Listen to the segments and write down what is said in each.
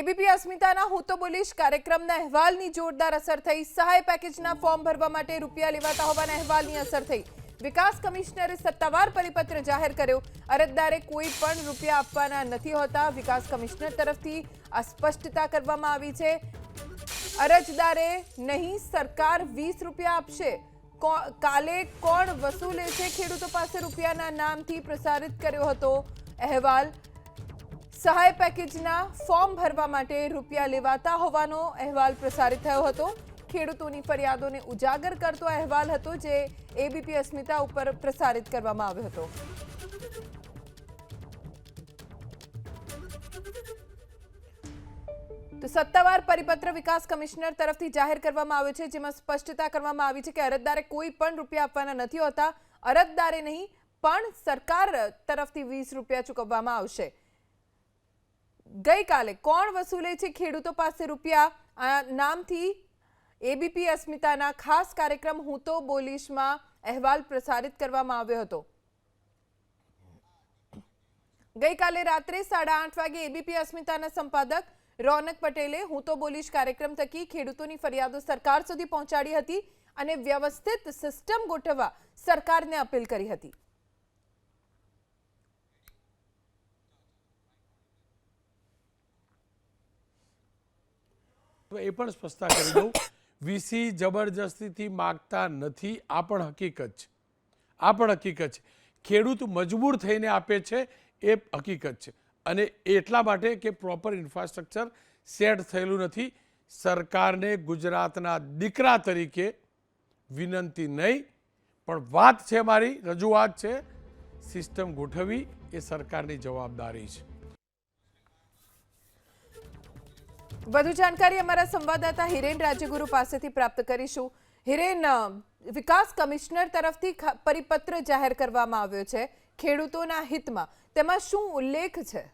ABP અસ્મિતાના હું તો બોલીશ કાર્યક્રમના અહેવાલની જોરદાર અસર થઈ. સહાય પેકેજના ફોર્મ ભરવા માટે રૂપિયા લેવાતા હોવાના અહેવાલની અસર થઈ. વિકાસ કમિશનરે સત્તાવાર પરિપત્ર જાહેર કર્યો. અરજદારે કોઈ પણ રૂપિયા આપવાના નથી હોતા. વિકાસ કમિશનર તરફથી આ સ્પષ્ટતા કરવામાં આવી છે. અરજદારે નહીં, સરકાર વીસ રૂપિયા આપશે. કાલે કોણ વસૂલે છે? ખેડૂતો પાસે રૂપિયાના નામથી પ્રસારિત કર્યો હતો અહેવાલ. સહાય પેકેજના ફોર્મ ભરવા માટે રૂપિયા લેવાતા હોવાનો અહેવાલ પ્રસારિત થયો હતો. ખેડૂતોની ફરિયાદોને ઉજાગર કરતો અહેવાલ હતો જે એબીપી અસ્મિતા ઉપર પ્રસારિત કરવામાં આવ્યો હતો. તો સત્તાવાર પરિપત્ર વિકાસ કમિશનર તરફથી જાહેર કરવામાં આવ્યો છે, જેમાં સ્પષ્ટતા કરવામાં આવી છે કે અરજદારે કોઈ પણ રૂપિયા આપવાના નથી હોતા. અરજદારે નહીં, પણ સરકાર તરફથી વીસ રૂપિયા ચૂકવવામાં આવશે. ગઈકાલે કોણ વસૂલે છે ખેડૂતો પાસે રૂપિયા? નામથી એબીપી અસ્મિતાના ખાસ કાર્યક્રમ હું તો બોલીશમાં અહેવાલ પ્રસારિત કરવામાં આવ્યો હતો. ગઈકાલે રાત્રે સાડા આઠ વાગે એબીપી અસ્મિતાના સંપાદક રોનક પટેલે હું તો બોલીશ કાર્યક્રમ થકી ખેડૂતોની ફરિયાદો સરકાર સુધી પહોંચાડી હતી અને વ્યવસ્થિત સિસ્ટમ ગોઠવવા સરકારને અપીલ કરી હતી. તો એ પણ સ્પષ્ટતા કરી દઉં. વીસી જબરજસ્તીથી માગતા નથી. આ પણ હકીકત છે. આ પણ હકીકત છે. ખેડૂત મજબૂર થઈને આપે છે એ હકીકત છે. અને એટલા માટે કે પ્રોપર ઇન્ફ્રાસ્ટ્રક્ચર સેટ થયેલું નથી. સરકારને ગુજરાતના દીકરા તરીકે વિનંતી નહીં. પણ વાત છે મારી, રજૂઆત છે, સિસ્ટમ ગોઠવવી એ સરકારની જવાબદારી છે. વધુ જાણકારી અમારા સંવાદદાતા હિરેન રાજ્યગુરુ પાસેથી પ્રાપ્ત કરીશું. હિરેન વિકાસ કમિશનર તરફથી પરિપત્ર જાહેર કરવામાં આવ્યો છે ખેડૂતોના હિતમાં. તેમાં શું ઉલ્લેખ છે?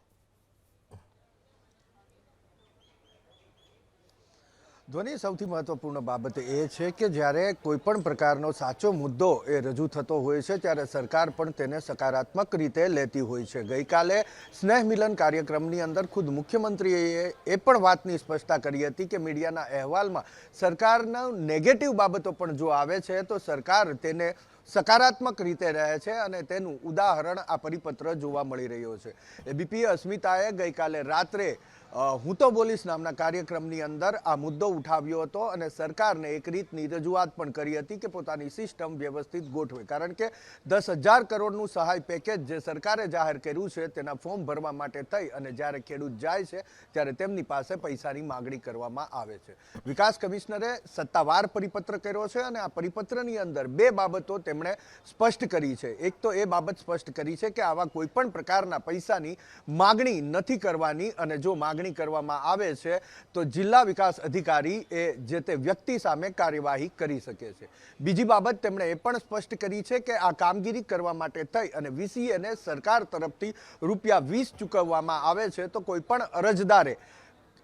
ધ્વનિ સૌથી મહત્વપૂર્ણ બાબત એ છે કે જ્યારે કોઈ પણ પ્રકારનો સાચો મુદ્દો એ રજૂ થતો હોય છે, ત્યારે સરકાર પણ તેને સકારાત્મક રીતે લેતી હોય છે. ગઈકાલે સ્નેહ મિલન કાર્યક્રમની અંદર ખુદ મુખ્યમંત્રીએ એ પણ વાતની સ્પષ્ટતા કરી હતી કે મીડિયાના અહેવાલમાં સરકારના નેગેટિવ બાબતો પણ જો આવે છે, તો સરકાર તેને સકારાત્મક રીતે રહે છે અને તેનું ઉદાહરણ આ પરિપત્ર જોવા મળી રહ્યો છે. એબીપી અસ્મિતાએ ગઈકાલે રાત્રે હું તો બોલીશ નામના કાર્યક્રમની અંદર આ મુદ્દો ઉઠાવ્યો હતો અને સરકારને એક રીતની રજૂઆત પણ કરી હતી કે પોતાની સિસ્ટમ વ્યવસ્થિત ગોઠવે. કારણ કે દસ હજાર કરોડનું સહાય પેકેજ જે સરકારે જાહેર કર્યું છે તેના ફોર્મ ભરવા માટે થઈ અને જ્યારે ખેડૂત જાય છે ત્યારે તેમની પાસે પૈસાની માગણી કરવામાં આવે છે. વિકાસ કમિશનરે સત્તાવાર પરિપત્ર કર્યો છે અને આ પરિપત્રની અંદર બે બાબતો તેમણે સ્પષ્ટ કરી છે. એક તો એ બાબત સ્પષ્ટ કરી છે કે આવા કોઈ પણ પ્રકારના પૈસાની માગણી નથી કરવાની અને જો માગણી કરવામાં આવે છે, તો જિલ્લા વિકાસ અધિકારી એ જે તે વ્યક્તિ સામે કાર્યવાહી કરી શકે છે. બીજી બાબત તેમણે એ પણ સ્પષ્ટ કરી છે કે આ કામગીરી કરવા માટે થઈ અને વીસીએને સરકાર તરફથી રૂપિયા વીસ ચૂકવવામાં આવે છે, તો કોઈ પણ અરજદારે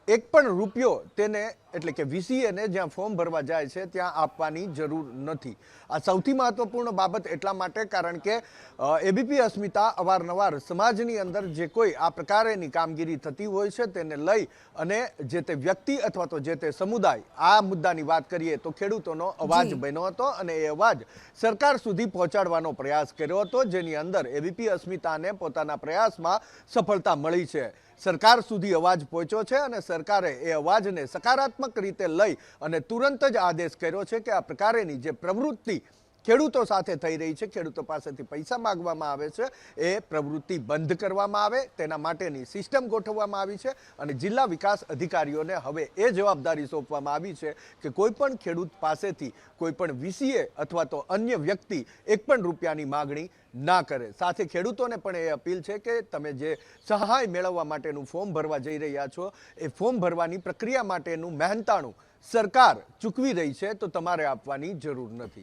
એક પણ રૂપિયો તેને એટલે કે વીસીએને જ્યાં ફોર્મ ભરવા જાય છે ત્યાં આપવાની જરૂર નથી. આ સૌથી મહત્વપૂર્ણ બાબત એટલા માટે કારણ કે એબીપી અસ્મિતા અવારનવાર સમાજની અંદર જે કોઈ આ પ્રકારેની કામગીરી થતી હોય છે તેને લઈ અને જે તે વ્યક્તિ અથવા તો જે તે સમુદાય આ મુદ્દાની વાત કરીએ તો ખેડૂતોનો અવાજ બન્યો હતો અને એ અવાજ સરકાર સુધી પહોંચાડવાનો પ્રયાસ કર્યો હતો જેની અંદર એબીપી અસ્મિતાને પોતાના પ્રયાસમાં સફળતા મળી છે. સરકાર સુધી અવાજ પહોંચ્યો છે અને સરકારે એ અવાજને સકારાત્મક રીતે લઈ અને તુરંત જ આદેશ કર્યો છે કે આ પ્રકારેની જે પ્રવૃત્તિ ખેડૂતો સાથે થઈ રહી છે. ખેડૂતો પાસેથી પૈસા માગવામાં આવે છે. એ પ્રવૃત્તિ બંધ કરવામાં આવે. તેના માટેની સિસ્ટમ ગોઠવવામાં આવી છે અને જિલ્લા વિકાસ અધિકારીઓને હવે એ જવાબદારી સોંપવામાં આવી છે કે કોઈ પણ ખેડૂત પાસેથી કોઈપણ વીસીએ અથવા તો અન્ય વ્યક્તિ એક પણ રૂપિયાની માગણી ના કરે. સાથે ખેડૂતોને પણ એ અપીલ છે કે તમે જે સહાય મેળવવા માટેનું ફોર્મ ભરવા જઈ રહ્યા છો, એ ફોર્મ ભરવાની પ્રક્રિયા માટેનું મહેનતાણું સરકાર ચૂકવી રહી છે તો તમારે આપવાની જરૂર નથી.